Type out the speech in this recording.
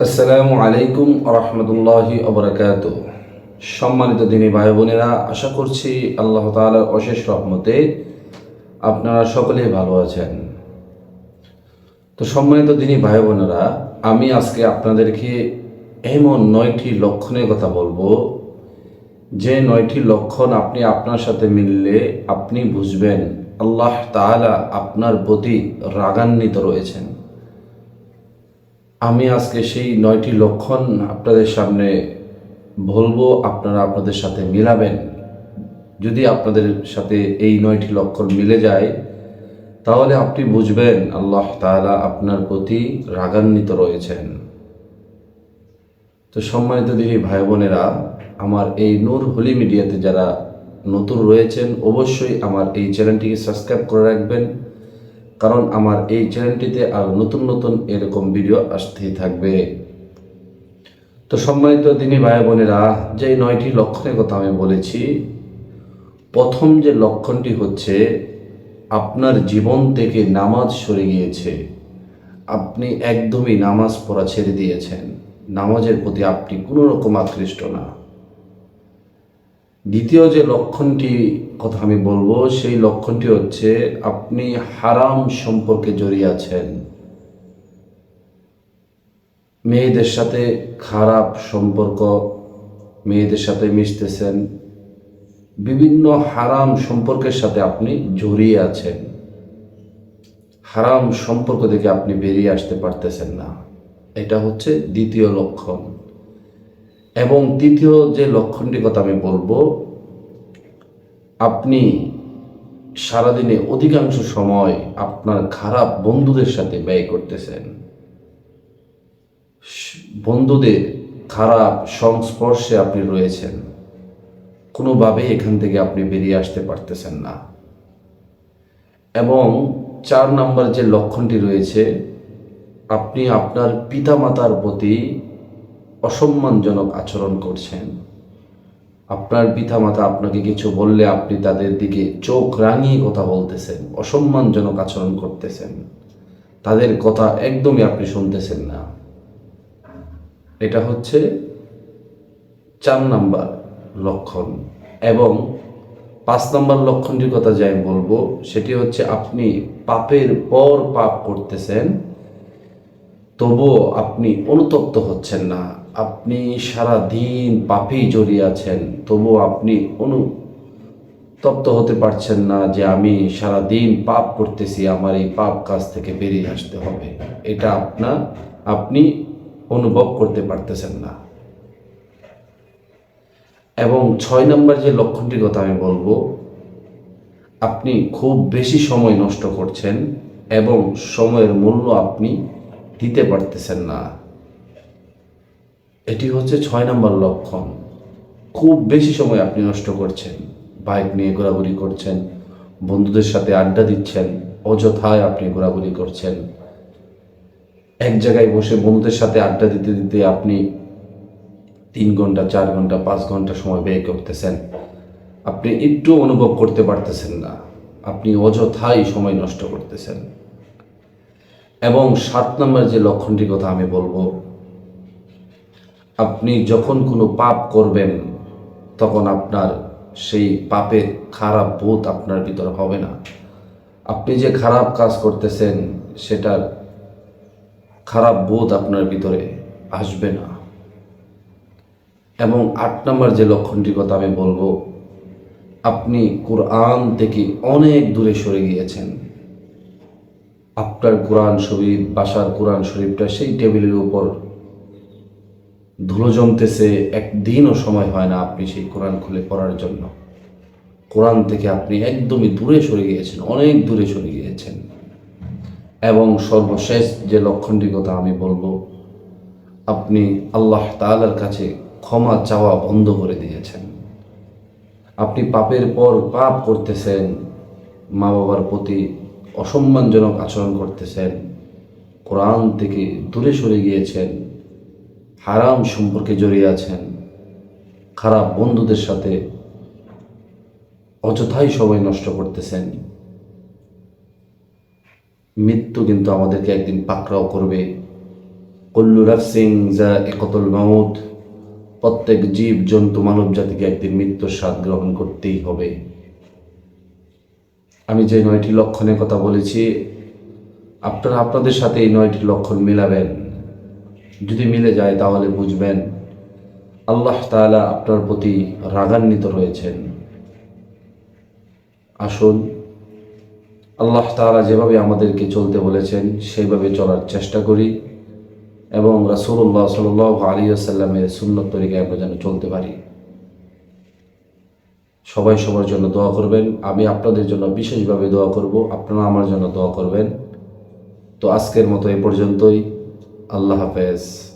আসসালামু আলাইকুম রহমতুল্লাহি অবরাকাত সম্মানিত দিনী ভাই বোনেরা আশা করছি আল্লাহ তাআলার অশেষ রহমতে আপনারা সকলেই ভালো আছেন। তো সম্মানিত দিনী ভাই বোনেরা আমি আজকে আপনাদেরকে এমন নয়টি লক্ষণের কথা বলব। যে নয়টি লক্ষণ আপনি আপনার সাথে মিললে আপনি বুঝবেন আল্লাহ তাআলা আপনার প্রতি রাগান্বিত রয়েছেন। আমি আজকে সেই নয়টি লক্ষণ আপনাদের সামনে বলব, আপনারা আপনাদের সাথে মিলাবেন। যদি আপনাদের সাথে এই নয়টি লক্ষণ মিলে যায়, তাহলে আপনি বুঝবেন আল্লাহ তাআলা আপনার প্রতি রাগান্বিত রয়েছেন। তো সম্মানিত দিনী ভাই বোনেরা, আমার এই নূর হোলি মিডিয়াতে যারা নতুন রয়েছেন, অবশ্যই আমার এই চ্যানেলটিকে সাবস্ক্রাইব করে রাখবেন। কারণ আমার এই চ্যানেলটিতে আর নতুন নতুন এরকম ভিডিও আসতেই থাকবে। তো সম্মানিত দিনী ভাই বোনেরা, যে নয়টি লক্ষণের কথা আমি বলেছি, প্রথম যে লক্ষণটি হচ্ছে, আপনার জীবন থেকে নামাজ সরে গিয়েছে। আপনি একদমই নামাজ পড়া ছেড়ে দিয়েছেন। নামাজের প্রতি আপনি কোনো রকম আকৃষ্ট না। দ্বিতীয় যে লক্ষণটি কথা আমি বলব, সেই লক্ষণটি হচ্ছে আপনি হারাম সম্পর্কে জড়িয়ে আছেন। মেয়েদের সাথে খারাপ সম্পর্ক, মেয়েদের সাথে মিশতেছেন, বিভিন্ন হারাম সম্পর্কের সাথে আপনি জড়িয়ে আছেন। হারাম সম্পর্ক থেকে আপনি বেরিয়ে আসতে পারতেছেন না। এটা হচ্ছে দ্বিতীয় লক্ষণ। এবং তৃতীয় যে লক্ষণটির কথা আমি বলব, আপনি সারাদিনে অধিকাংশ সময় আপনার খারাপ বন্ধুদের সাথে ব্যয় করতেছেন। বন্ধুদের খারাপ সংস্পর্শে আপনি রয়েছেন। কোনোভাবে এখান থেকে আপনি বেরিয়ে আসতে পারতেছেন না। এবং চার নাম্বার যে লক্ষণটি রয়েছে, আপনি আপনার পিতামাতার প্রতি অসম্মানজনক আচরণ করছেন। আপনার পিতামাতা আপনাকে কিছু বললে আপনি তাদের দিকে চোখ রাঙিয়ে কথা বলতেছেন, অসম্মানজনক আচরণ করতেছেন। তাদের কথা একদমই আপনি শুনতেছেন না। এটা হচ্ছে চার নাম্বার লক্ষণ এবং পাঁচ নাম্বার লক্ষণটির কথা যাই বলব, সেটি হচ্ছে আপনি পাপের পর পাপ করতেছেন, তবুও আপনি অনুতপ্ত হচ্ছেন না। আপনি সারা দিন পাপেই জড়িয়ে আছেন, তবুও আপনি অনুতপ্ত হতে পারছেন না যে আমি সারা দিন পাপ করতেছি, আমার এই পাপ কাজ থেকে বেরিয়ে আসতে হবে। এটা আপনার আপনি অনুভব করতে পারতেছেন না। এবং ছয় নম্বর যে লক্ষণটির কথা আমি বলব, আপনি খুব বেশি সময় নষ্ট করছেন এবং সময়ের মূল্য আপনি দিতে পারতেছেন না। এটি হচ্ছে ছয় নম্বর লক্ষণ। খুব বেশি সময় আপনি নষ্ট করছেন, বাইক নিয়ে ঘোরাঘুরি করছেন, বন্ধুদের সাথে আড্ডা দিচ্ছেন, অযথায় আপনি ঘোরাঘুরি করছেন। এক জায়গায় বসে বন্ধুদের সাথে আড্ডা দিতে দিতে আপনি তিন ঘণ্টা, চার ঘণ্টা, পাঁচ ঘণ্টা সময় ব্যয় করতেছেন। আপনি একটু অনুভব করতে পারতেছেন না। আপনি অযথাই সময় নষ্ট করতেছেন। এবং সাত নম্বর যে লক্ষণটির কথা আমি বলব আপনি যখন কোনো পাপ করবেন, তখন আপনার সেই পাপের খারাপ বোধ আপনার ভিতরে হবে না। আপনি যে খারাপ কাজ করতেছেন, সেটার খারাপ বোধ আপনার ভিতরে আসবে না। এবং আট নম্বর যে লক্ষণটির কথা আমি বলব, আপনি কোরআন থেকে অনেক দূরে সরে গিয়েছেন। আপনার কোরআন শরীফ, বাসার কোরআন শরীফটা সেই টেবিলের উপর ধুলো জমতেছে, একদিনও সময় হয় না আপনি সেই কোরআন খুলে পড়ার জন্য। কোরআন থেকে আপনি একদমই দূরে সরে গিয়েছেন, অনেক দূরে সরে গিয়েছেন। এবং সর্বশেষ যে লক্ষণটির কথা আমি বলব, আপনি আল্লাহ তাআলার কাছে ক্ষমা চাওয়া বন্ধ করে দিয়েছেন। আপনি পাপের পর পাপ করতেছেন মা বাবার প্রতি অসম্মানজনক আচরণ করতেছেন, কোরআন থেকে দূরে সরে গিয়েছেন। হারাম সম্পর্কে জড়িয়ে আছেন, খারাপ বন্ধুদের সাথে অযথাই সময় নষ্ট করতেছেন। মৃত্যু কিন্তু আমাদেরকে একদিন পাকড়াও করবে। কুল্লু নাফসিং যা একতল মাউত, প্রত্যেক জীব জন্তু মানব জাতিকে একদিন মৃত্যুর স্বাদ গ্রহণ করতেই হবে। আমি যে নয়টি লক্ষণের কথা বলেছি, আপনারা আপনাদের সাথে এই নয়টি লক্ষণ মিলাবেন। যদি মিলে যায় তাহলে বুঝবেন আল্লাহ তাআলা আপনার প্রতি রাগান্বিত রয়েছেন। আসুন, আল্লাহ তাআলা যেভাবে আমাদেরকে চলতে বলেছেন, সেইভাবে চলার চেষ্টা করি এবং রাসূলুল্লাহ সাল্লাল্লাহু আলাইহি আসাল্লামের সুন্নত তরিকায় আমরা যেন চলতে পারি। সবাই সবার জন্য দোয়া করবেন, আমি আপনাদের জন্য বিশেষভাবে দোয়া করব, আপনারা আমার জন্য দোয়া করবেন। তো আজকের মতো এ পর্যন্তই। আল্লাহ হাফেজ।